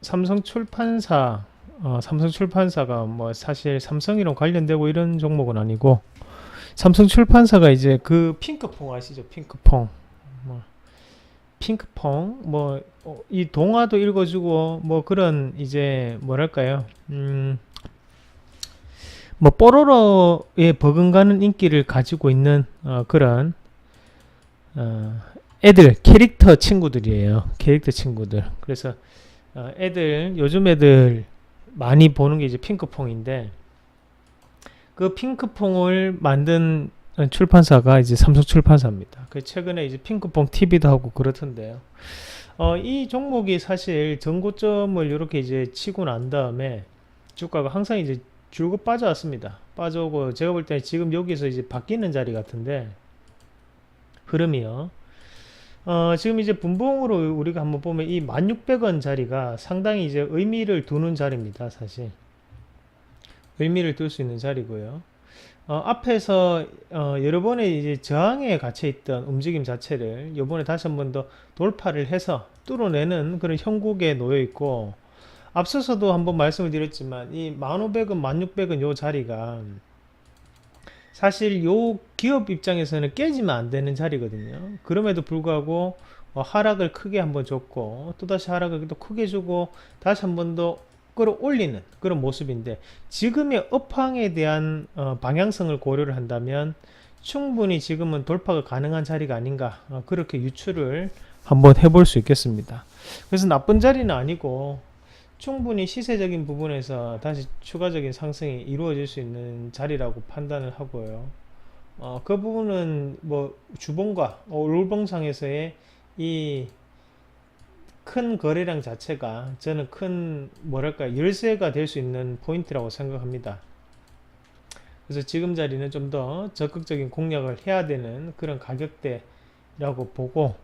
삼성 출판사 어, 삼성 출판사가 뭐 사실 삼성이랑 관련되고 이런 종목은 아니고 삼성 출판사가 이제 그 핑크퐁 아시죠? 핑크퐁 뭐 핑크퐁 뭐이 동화도 읽어주고 뭐 그런 이제 뭐랄까요? 음. 뭐 뽀로로에 버금가는 인기를 가지고 있는 어, 그런 어, 애들 캐릭터 친구들이에요. 캐릭터 친구들. 그래서 어, 애들 요즘 애들 많이 보는 게 이제 핑크퐁인데 그 핑크퐁을 만든 출판사가 이제 삼성 출판사입니다. 그 최근에 이제 핑크퐁 TV도 하고 그렇던데요. 어, 이 종목이 사실 전고점을 이렇게 이제 치고 난 다음에 주가가 항상 이제 줄곧 빠져왔습니다. 빠져오고 제가 볼 때 지금 여기서 이제 바뀌는 자리 같은데 흐름이요. 어, 지금 이제 분봉으로 우리가 한번 보면 이 1600원 자리가 상당히 이제 의미를 두는 자리입니다. 사실. 의미를 둘 수 있는 자리고요. 어, 앞에서 어, 여러 번의 이제 저항에 갇혀 있던 움직임 자체를 이번에 다시 한 번 더 돌파를 해서 뚫어내는 그런 형국에 놓여 있고 앞서서도 한번 말씀을 드렸지만 이 1500원, 1600원 요 자리가 사실 요 기업 입장에서는 깨지면 안 되는 자리거든요. 그럼에도 불구하고 어, 하락을 크게 한번 줬고 또다시 하락을 또 크게 주고 다시 한 번 더 끌어올리는 그런 모습인데 지금의 업황에 대한 어, 방향성을 고려를 한다면 충분히 지금은 돌파가 가능한 자리가 아닌가 어, 그렇게 유추를 한번 해볼 수 있겠습니다. 그래서 나쁜 자리는 아니고 충분히 시세적인 부분에서 다시 추가적인 상승이 이루어질 수 있는 자리라고 판단을 하고요. 어, 그 부분은 뭐 주봉과 어, 롤봉상에서의 이 큰 거래량 자체가 저는 큰 뭐랄까 열쇠가 될 수 있는 포인트라고 생각합니다. 그래서 지금 자리는 좀 더 적극적인 공략을 해야 되는 그런 가격대라고 보고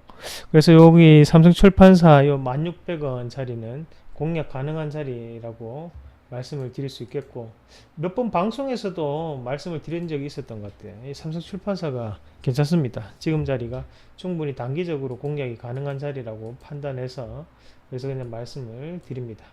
그래서 여기 삼성 출판사 요 1600원 자리는 공략 가능한 자리라고 말씀을 드릴 수 있겠고 몇 번 방송에서도 말씀을 드린 적이 있었던 것 같아요. 이 삼성 출판사가 괜찮습니다. 지금 자리가 충분히 단기적으로 공략이 가능한 자리라고 판단해서 그래서 그냥 말씀을 드립니다.